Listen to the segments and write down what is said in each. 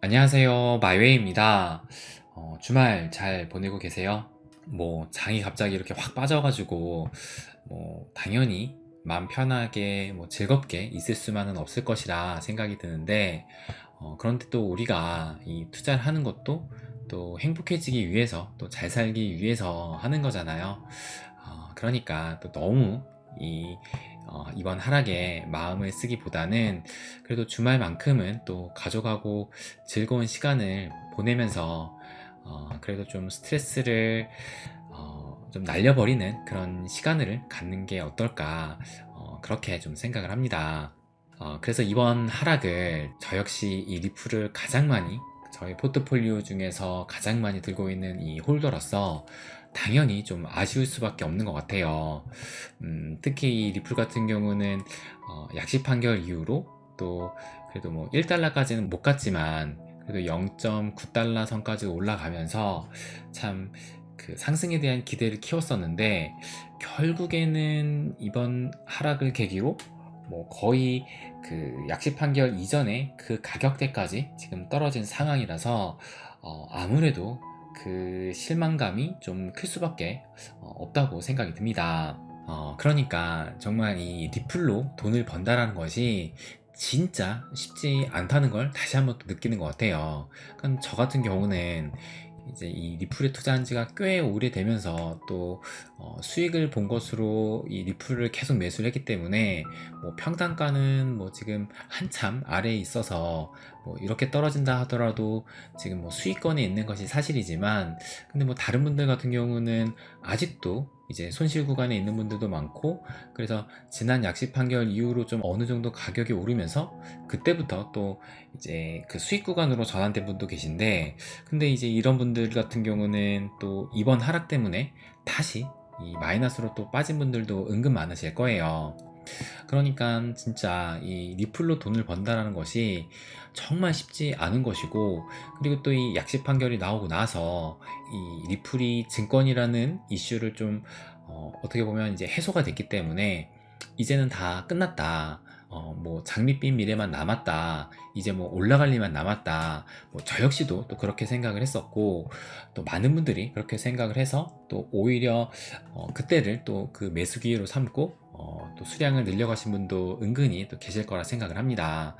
안녕하세요. 마이웨이입니다. 어, 주말 잘 보내고 계세요? 뭐, 장이 갑자기 이렇게 확 빠져가지고, 뭐, 당연히 마음 편하게, 뭐, 즐겁게 있을 수만은 없을 것이라 생각이 드는데, 어, 그런데 또 우리가 이 투자를 하는 것도 또 행복해지기 위해서, 또 잘 살기 위해서 하는 거잖아요. 어, 그러니까 또 너무 이 어, 이번 하락에 마음을 쓰기보다는 그래도 주말만큼은 또 가족하고 즐거운 시간을 보내면서 어, 그래도 좀 스트레스를 어, 좀 날려버리는 그런 시간을 갖는 게 어떨까 어, 그렇게 좀 생각을 합니다. 어, 그래서 이번 하락을 저 역시 이 리플을 가장 많이 저희 포트폴리오 중에서 가장 많이 들고 있는 이 홀더로서 당연히 좀 아쉬울 수밖에 없는 것 같아요. 음, 특히 이 리플 같은 경우는 어, 약식 판결 이후로 또 그래도 뭐 1달러까지는 못 갔지만 그래도 0.9달러 선까지 올라가면서 참 그 상승에 대한 기대를 키웠었는데 결국에는 이번 하락을 계기로 뭐 거의 그 약식 판결 이전에 그 가격대까지 지금 떨어진 상황이라서 어, 아무래도 그 실망감이 좀 클 수밖에 어, 없다고 생각이 듭니다. 어, 그러니까 정말 이 리플로 돈을 번다라는 것이 진짜 쉽지 않다는 걸 다시 한번 또 느끼는 것 같아요. 그러니까 저 같은 경우는 이제 이 리플에 투자한 지가 꽤 오래되면서 또 어, 수익을 본 것으로 이 리플을 계속 매수를 했기 때문에 뭐 평단가는 뭐 지금 한참 아래에 있어서 뭐 이렇게 떨어진다 하더라도 지금 뭐 수익권에 있는 것이 사실이지만 근데 뭐 다른 분들 같은 경우는 아직도 이제 손실 구간에 있는 분들도 많고 그래서 지난 약식 판결 이후로 좀 어느 정도 가격이 오르면서 그때부터 또 이제 그 수익 구간으로 전환된 분도 계신데 근데 이제 이런 분들 같은 경우는 또 이번 하락 때문에 다시 이 마이너스로 또 빠진 분들도 은근 많으실 거예요. 그러니까 진짜 이 리플로 돈을 번다라는 것이 정말 쉽지 않은 것이고 그리고 또 이 약식 판결이 나오고 나서 이 리플이 증권이라는 이슈를 좀 어, 떻게 보면 이제 해소가 됐기 때문에 이제는 다 끝났다. 어, 뭐 장밋빛 미래만 남았다. 이제 뭐 올라갈 일만 남았다. 뭐 저 역시도 또 그렇게 생각을 했었고 또 많은 분들이 그렇게 생각을 해서 또 오히려 어, 그때를 또 그 매수 기회로 삼고 어, 또 수량을 늘려가신 분도 은근히 또 계실 거라 생각을 합니다.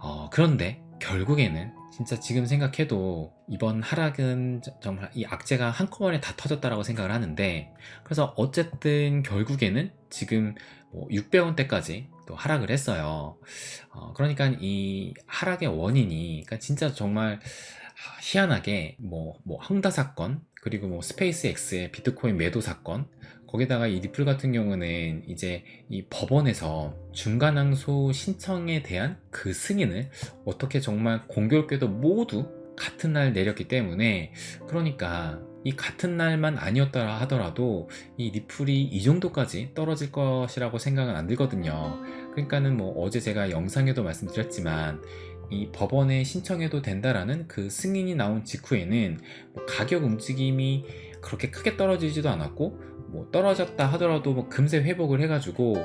어, 그런데 결국에는 진짜 지금 생각해도 이번 하락은 정말 이 악재가 한꺼번에 다 터졌다라고 생각을 하는데 그래서 어쨌든 결국에는 지금 뭐 600원대까지 또 하락을 했어요. 어, 그러니까 이 하락의 원인이 그러니까 진짜 정말 희한하게 뭐, 뭐 황다 사건 그리고 뭐 스페이스 X의 비트코인 매도 사건 거기다가 이 리플 같은 경우는 이제 이 법원에서 중간항소 신청에 대한 그 승인을 어떻게 정말 공교롭게도 모두 같은 날 내렸기 때문에 그러니까 이 같은 날만 아니었더라 하더라도 이 리플이 이 정도까지 떨어질 것이라고 생각은 안 들거든요. 그러니까는 뭐 어제 제가 영상에도 말씀드렸지만 이 법원에 신청해도 된다라는 그 승인이 나온 직후에는 뭐 가격 움직임이 그렇게 크게 떨어지지도 않았고 뭐 떨어졌다 하더라도 뭐 금세 회복을 해가지고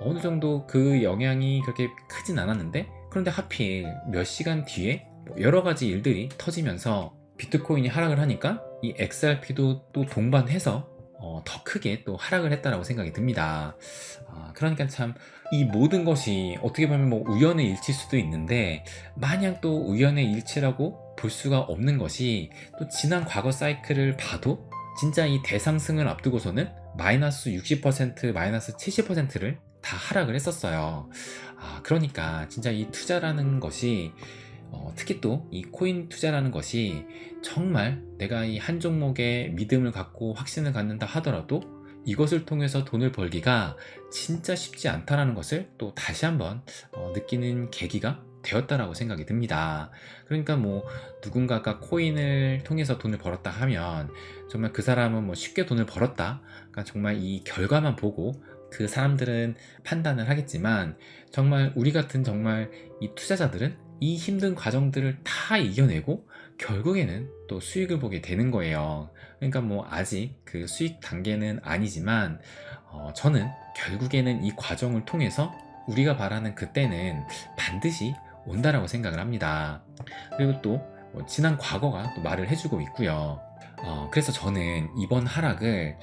어느 정도 그 영향이 그렇게 크진 않았는데 그런데 하필 몇 시간 뒤에 뭐 여러 가지 일들이 터지면서 비트코인이 하락을 하니까 이 XRP도 또 동반해서 어, 더 크게 또 하락을 했다라고 생각이 듭니다. 아, 그러니까 참 이 모든 것이 어떻게 보면 뭐 우연의 일치일 수도 있는데 마냥 또 우연의 일치라고 볼 수가 없는 것이 또 지난 과거 사이클을 봐도 진짜 이 대상승을 앞두고서는 마이너스 60% 마이너스 70%를 다 하락을 했었어요. 아, 그러니까 진짜 이 투자라는 것이 어, 특히 또 이 코인 투자라는 것이 정말 내가 이 한 종목에 믿음을 갖고 확신을 갖는다 하더라도 이것을 통해서 돈을 벌기가 진짜 쉽지 않다라는 것을 또 다시 한번 어, 느끼는 계기가 되었다라고 생각이 듭니다. 그러니까 뭐 누군가가 코인을 통해서 돈을 벌었다 하면 정말 그 사람은 뭐 쉽게 돈을 벌었다. 그러니까 정말 이 결과만 보고 그 사람들은 판단을 하겠지만 정말 우리 같은 정말 이 투자자들은 이 힘든 과정들을 다 이겨내고 결국에는 또 수익을 보게 되는 거예요. 그러니까 뭐 아직 그 수익 단계는 아니지만 어, 저는 결국에는 이 과정을 통해서 우리가 바라는 그때는 반드시 온다라고 생각을 합니다. 그리고 또 뭐 지난 과거가 또 말을 해주고 있고요. 어, 그래서 저는 이번 하락을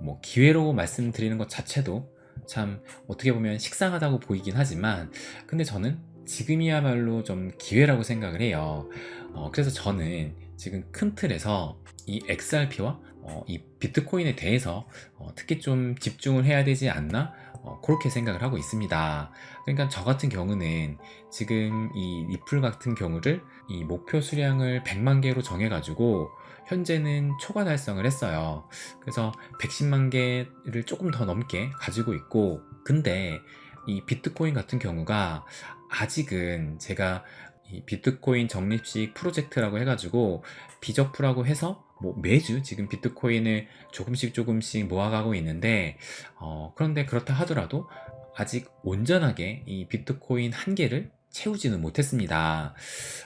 뭐 기회로 말씀드리는 것 자체도 참 어떻게 보면 식상하다고 보이긴 하지만 근데 저는 지금이야말로 좀 기회라고 생각을 해요. 어, 그래서 저는 지금 큰 틀에서 이 XRP와 어, 이 비트코인에 대해서 어, 특히 좀 집중을 해야 되지 않나 어, 그렇게 생각을 하고 있습니다. 그러니까 저 같은 경우는 지금 이 리플 같은 경우를 이 목표 수량을 100만 개로 정해가지고 현재는 초과 달성을 했어요. 그래서 110만 개를 조금 더 넘게 가지고 있고, 근데 이 비트코인 같은 경우가 아직은 제가 이 비트코인 적립식 프로젝트라고 해가지고 비저프라고 해서 뭐 매주 지금 비트코인을 조금씩 조금씩 모아가고 있는데 어, 그런데 그렇다 하더라도 아직 온전하게 이 비트코인 한 개를 채우지는 못했습니다.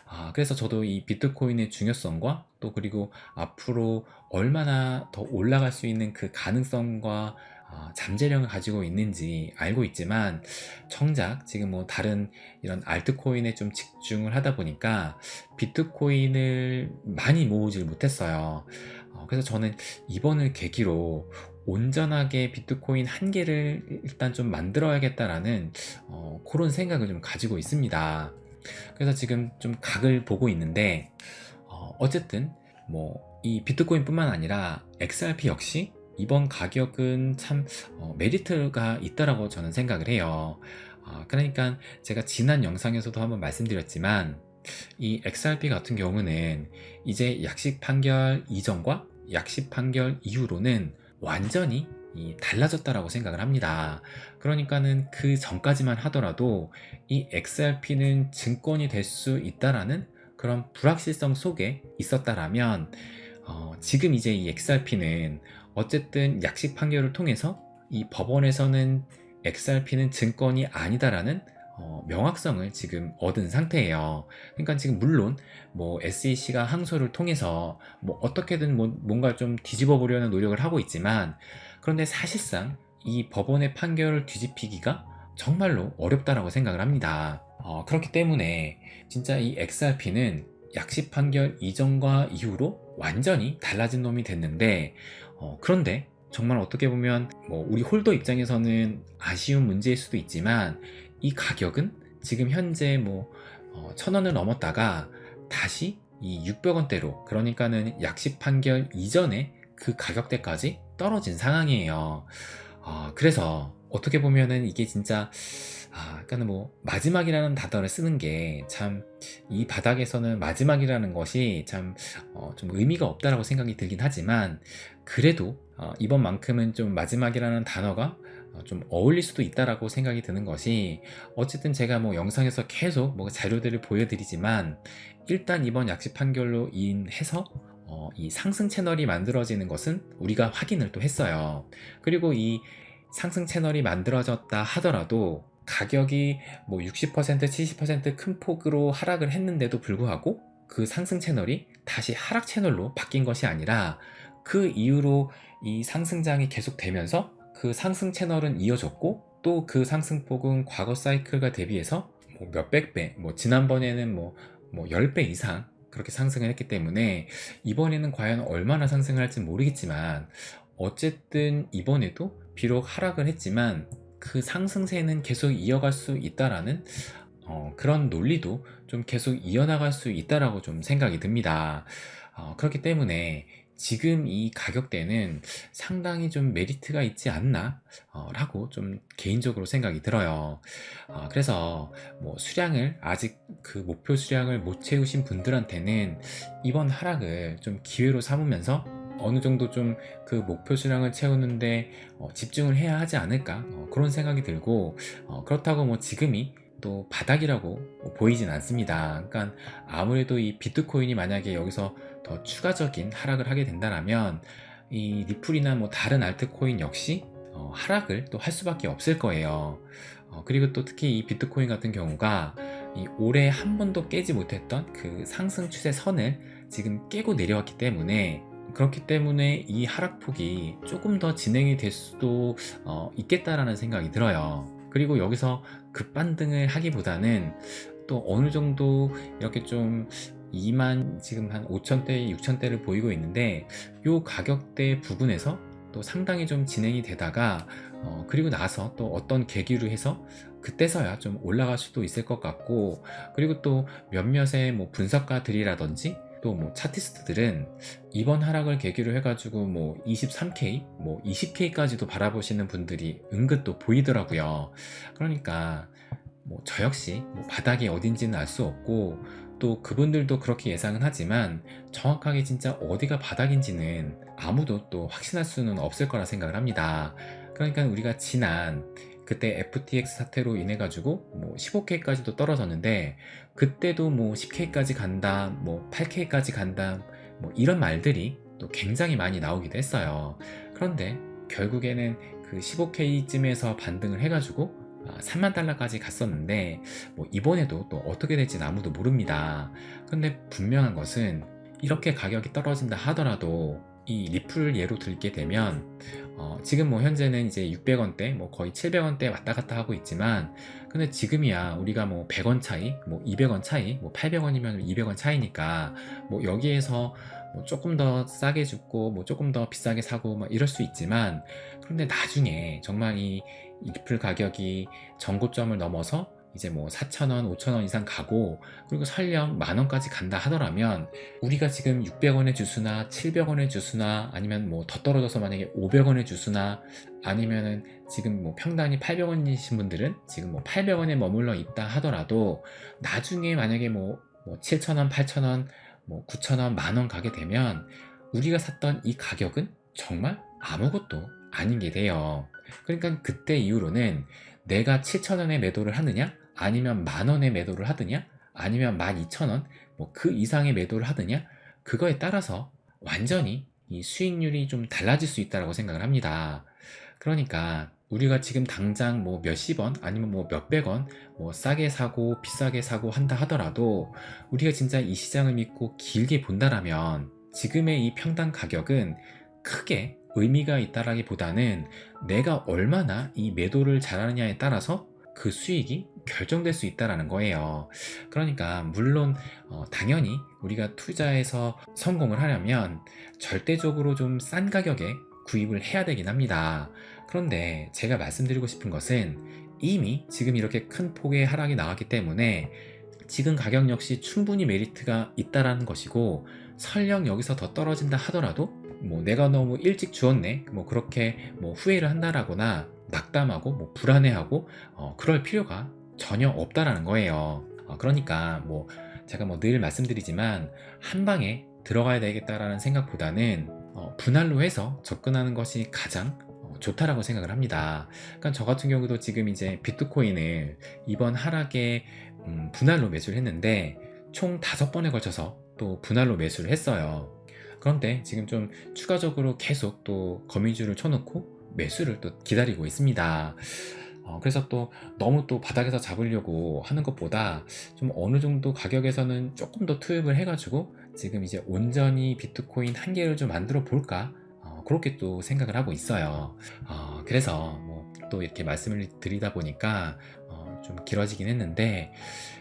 아, 그래서 저도 이 비트코인의 중요성과 또 그리고 앞으로 얼마나 더 올라갈 수 있는 그 가능성과 아, 잠재력을 가지고 있는지 알고 있지만 정작 지금 뭐 다른 이런 알트코인에 좀 집중을 하다 보니까 비트코인을 많이 모으질 못했어요. 어, 그래서 저는 이번을 계기로 온전하게 비트코인 한 개를 일단 좀 만들어야겠다라는 어, 그런 생각을 좀 가지고 있습니다. 그래서 지금 좀 각을 보고 있는데 어, 어쨌든 뭐 이 비트코인뿐만 아니라 XRP 역시 이번 가격은 참 어, 메리트가 있다라고 저는 생각을 해요. 어, 그러니까 제가 지난 영상에서도 한번 말씀드렸지만 이 XRP 같은 경우는 이제 약식 판결 이전과 약식 판결 이후로는 완전히 이 달라졌다라고 생각을 합니다. 그러니까는 그 전까지만 하더라도 이 XRP는 증권이 될 수 있다라는 그런 불확실성 속에 있었다라면 어, 지금 이제 이 XRP는 어쨌든 약식 판결을 통해서 이 법원에서는 XRP는 증권이 아니다라는 어, 명확성을 지금 얻은 상태예요. 그러니까 지금 물론 뭐 SEC가 항소를 통해서 뭐 어떻게든 뭐 뭔가 좀 뒤집어 보려는 노력을 하고 있지만 그런데 사실상 이 법원의 판결을 뒤집히기가 정말로 어렵다라고 생각을 합니다. 어, 그렇기 때문에 진짜 이 XRP는 약식 판결 이전과 이후로 완전히 달라진 놈이 됐는데 어, 그런데 정말 어떻게 보면 뭐 우리 홀더 입장에서는 아쉬운 문제일 수도 있지만 이 가격은 지금 현재 뭐 어, 천 원을 넘었다가 다시 이 600원대로 그러니까는 약식 판결 이전에 그 가격대까지 떨어진 상황이에요. 어, 그래서 어떻게 보면은 이게 진짜 아, 그러니까 뭐 마지막이라는 단어를 쓰는 게 참 이 바닥에서는 마지막이라는 것이 참좀 어, 의미가 없다라고 생각이 들긴 하지만 그래도 어, 이번만큼은 좀 마지막이라는 단어가 어, 좀 어울릴 수도 있다라고 생각이 드는 것이 어쨌든 제가 뭐 영상에서 계속 뭐 자료들을 보여드리지만 일단 이번 약식 판결로 인해서 어, 이 상승 채널이 만들어지는 것은 우리가 확인을 또 했어요. 그리고 이 상승 채널이 만들어졌다 하더라도 가격이 뭐 60% 70%큰 폭으로 하락을 했는데도 불구하고 그 상승 채널이 다시 하락 채널로 바뀐 것이 아니라 그 이후로 이 상승장이 계속되면서 그 상승 채널은 이어졌고 또 그 상승폭은 과거 사이클과 대비해서 뭐 몇백 배, 뭐 지난번에는 뭐, 뭐 10배 이상 그렇게 상승을 했기 때문에 이번에는 과연 얼마나 상승을 할지 모르겠지만 어쨌든 이번에도 비록 하락을 했지만 그 상승세는 계속 이어갈 수 있다라는 어, 그런 논리도 좀 계속 이어나갈 수 있다라고 좀 생각이 듭니다. 어, 그렇기 때문에 지금 이 가격대는 상당히 좀 메리트가 있지 않나 어, 라고 좀 개인적으로 생각이 들어요 어, 그래서 뭐 수량을 아직 그 목표 수량을 못 채우신 분들한테는 이번 하락을 좀 기회로 삼으면서 어느 정도 좀 그 목표 수량을 채우는데 어, 집중을 해야 하지 않을까 어, 그런 생각이 들고 어, 그렇다고 뭐 지금이 또 바닥이라고 보이진 않습니다. 그러니까 아무래도 이 비트코인이 만약에 여기서 더 추가적인 하락을 하게 된다면 이 리플이나 뭐 다른 알트코인 역시 어, 하락을 또 할 수밖에 없을 거예요. 어, 그리고 또 특히 이 비트코인 같은 경우가 이 올해 한 번도 깨지 못했던 그 상승 추세 선을 지금 깨고 내려왔기 때문에 그렇기 때문에 이 하락폭이 조금 더 진행이 될 수도 어, 있겠다라는 생각이 들어요. 그리고 여기서 급반등을 하기보다는 또 어느 정도 이렇게 좀 2만 지금 한 5천대, 6천대를 보이고 있는데 요 가격대 부근에서 또 상당히 좀 진행이 되다가 어, 그리고 나서 또 어떤 계기로 해서 그때서야 좀 올라갈 수도 있을 것 같고 그리고 또 몇몇의 뭐 분석가들이라든지 또 뭐 차티스트들은 이번 하락을 계기로 해가지고 뭐 23K, 뭐 20K까지도 바라보시는 분들이 은근 또 보이더라고요. 그러니까 뭐 저 역시 뭐 바닥이 어딘지는 알 수 없고 또 그분들도 그렇게 예상은 하지만 정확하게 진짜 어디가 바닥인지는 아무도 또 확신할 수는 없을 거라 생각을 합니다. 그러니까 우리가 지난 그때 FTX 사태로 인해 가지고 뭐 15K까지도 떨어졌는데 그때도 뭐 10K까지 간다, 뭐 8K까지 간다, 뭐 이런 말들이 또 굉장히 많이 나오기도 했어요. 그런데 결국에는 그 15K쯤에서 반등을 해가지고 3만 달러까지 갔었는데 뭐 이번에도 또 어떻게 될지는 아무도 모릅니다. 근데 분명한 것은 이렇게 가격이 떨어진다 하더라도 이 리플 예로 들게 되면 어, 지금 뭐 현재는 이제 600원대 뭐 거의 700원대 왔다 갔다 하고 있지만 근데 지금이야 우리가 뭐 100원 차이 뭐 200원 차이 뭐 800원이면 200원 차이니까 뭐 여기에서 뭐 조금 더 싸게 죽고 뭐 조금 더 비싸게 사고 막 이럴 수 있지만 그런데 나중에 정말 이 리플 가격이 전고점을 넘어서 이제 뭐 4,000원, 5,000원 이상 가고 그리고 설령 만 원까지 간다 하더라면 우리가 지금 600원의 주수나 700원의 주수나 아니면 뭐 더 떨어져서 만약에 500원의 주수나 아니면은 지금 뭐 평단이 800원이신 분들은 지금 뭐 800원에 머물러 있다 하더라도 나중에 만약에 뭐, 뭐 7,000원, 8,000원, 뭐 9,000원, 만 원 가게 되면 우리가 샀던 이 가격은 정말 아무것도 아닌 게 돼요. 그러니까 그때 이후로는 내가 7,000원에 매도를 하느냐 아니면 만원에 매도를 하느냐? 아니면 12,000원? 뭐 그 이상의 매도를 하느냐? 그거에 따라서 완전히 이 수익률이 좀 달라질 수 있다고 생각을 합니다. 그러니까 우리가 지금 당장 뭐 몇십 원 아니면 뭐 몇백 원 뭐 싸게 사고 비싸게 사고 한다 하더라도 우리가 진짜 이 시장을 믿고 길게 본다라면 지금의 이 평당 가격은 크게 의미가 있다라기보다는 내가 얼마나 이 매도를 잘하느냐에 따라서 그 수익이 결정될 수 있다라는 거예요. 그러니까 물론 어, 당연히 우리가 투자해서 성공을 하려면 절대적으로 좀 싼 가격에 구입을 해야 되긴 합니다. 그런데 제가 말씀드리고 싶은 것은 이미 지금 이렇게 큰 폭의 하락이 나왔기 때문에 지금 가격 역시 충분히 메리트가 있다라는 것이고 설령 여기서 더 떨어진다 하더라도 뭐 내가 너무 일찍 주었네 뭐 그렇게 뭐 후회를 한다라거나 낙담하고 뭐 불안해하고 어, 그럴 필요가 전혀 없다라는 거예요. 어, 그러니까 뭐 제가 뭐 늘 말씀드리지만 한 방에 들어가야 되겠다라는 생각보다는 어, 분할로 해서 접근하는 것이 가장 어, 좋다라고 생각을 합니다. 그러니까 저 같은 경우도 지금 이제 비트코인을 이번 하락에 음, 분할로 매수를 했는데 총 다섯 번에 걸쳐서 또 분할로 매수를 했어요. 그런데 지금 좀 추가적으로 계속 또 거미줄을 쳐놓고 매수를 또 기다리고 있습니다. 어, 그래서 또 너무 또 바닥에서 잡으려고 하는 것보다 좀 어느 정도 가격에서는 조금 더 투입을 해가지고 지금 이제 온전히 비트코인 한 개를 좀 만들어 볼까 어, 그렇게 또 생각을 하고 있어요. 어, 그래서 뭐 또 이렇게 말씀을 드리다 보니까 어, 좀 길어지긴 했는데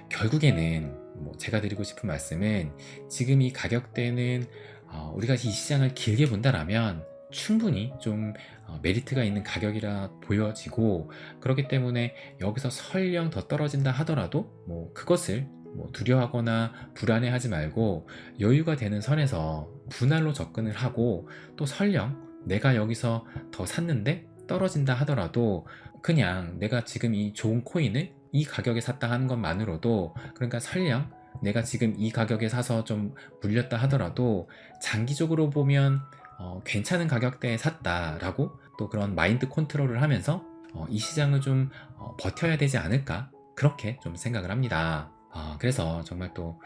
결국에는 뭐 제가 드리고 싶은 말씀은 지금 이 가격대는 어, 우리가 이 시장을 길게 본다라면 충분히 좀 어, 메리트가 있는 가격이라 보여지고 그렇기 때문에 여기서 설령 더 떨어진다 하더라도 뭐 그것을 뭐 두려워하거나 불안해하지 말고 여유가 되는 선에서 분할로 접근을 하고 또 설령 내가 여기서 더 샀는데 떨어진다 하더라도 그냥 내가 지금 이 좋은 코인을 이 가격에 샀다 하는 것만으로도 그러니까 설령 내가 지금 이 가격에 사서 좀 물렸다 하더라도 장기적으로 보면 어, 괜찮은 가격대에 샀다라고 또 그런 마인드 컨트롤을 하면서 어, 이 시장을 좀 어, 버텨야 되지 않을까 그렇게 좀 생각을 합니다. 아, 그래서 정말 또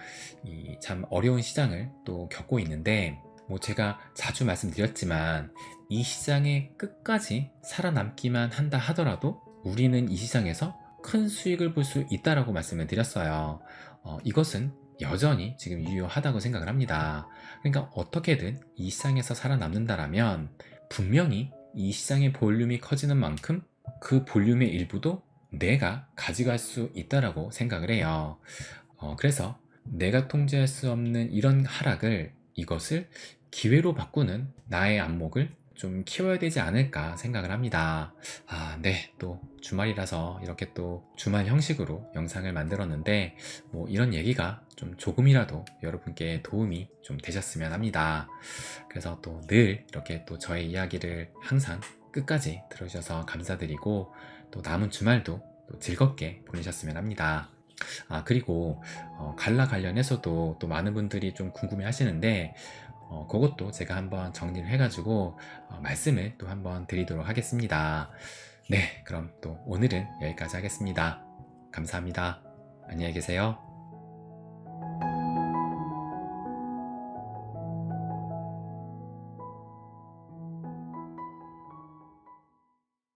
이 참 어려운 시장을 또 겪고 있는데 뭐 제가 자주 말씀드렸지만 이 시장에 끝까지 살아남기만 한다 하더라도 우리는 이 시장에서 큰 수익을 볼 수 있다라고 말씀을 드렸어요. 어, 이것은 여전히 지금 유효하다고 생각을 합니다. 그러니까 어떻게든 이 시장에서 살아남는다라면 분명히 이 시장의 볼륨이 커지는 만큼 그 볼륨의 일부도 내가 가져갈 수 있다라고 생각을 해요. 어, 그래서 내가 통제할 수 없는 이런 하락을 이것을 기회로 바꾸는 나의 안목을 좀 키워야 되지 않을까 생각을 합니다. 아, 네. 또 주말이라서 이렇게 또 주말 형식으로 영상을 만들었는데 뭐 이런 얘기가 좀 조금이라도 여러분께 도움이 좀 되셨으면 합니다. 그래서 또 늘 이렇게 또 저의 이야기를 항상 끝까지 들어주셔서 감사드리고 또 남은 주말도 또 즐겁게 보내셨으면 합니다. 아, 그리고 어, 갈라 관련해서도 또 많은 분들이 좀 궁금해 하시는데 어, 그것도 제가 한번 정리를 해가지고 어, 말씀을 또 한번 드리도록 하겠습니다. 네, 그럼 또 오늘은 여기까지 하겠습니다. 감사합니다. 안녕히 계세요.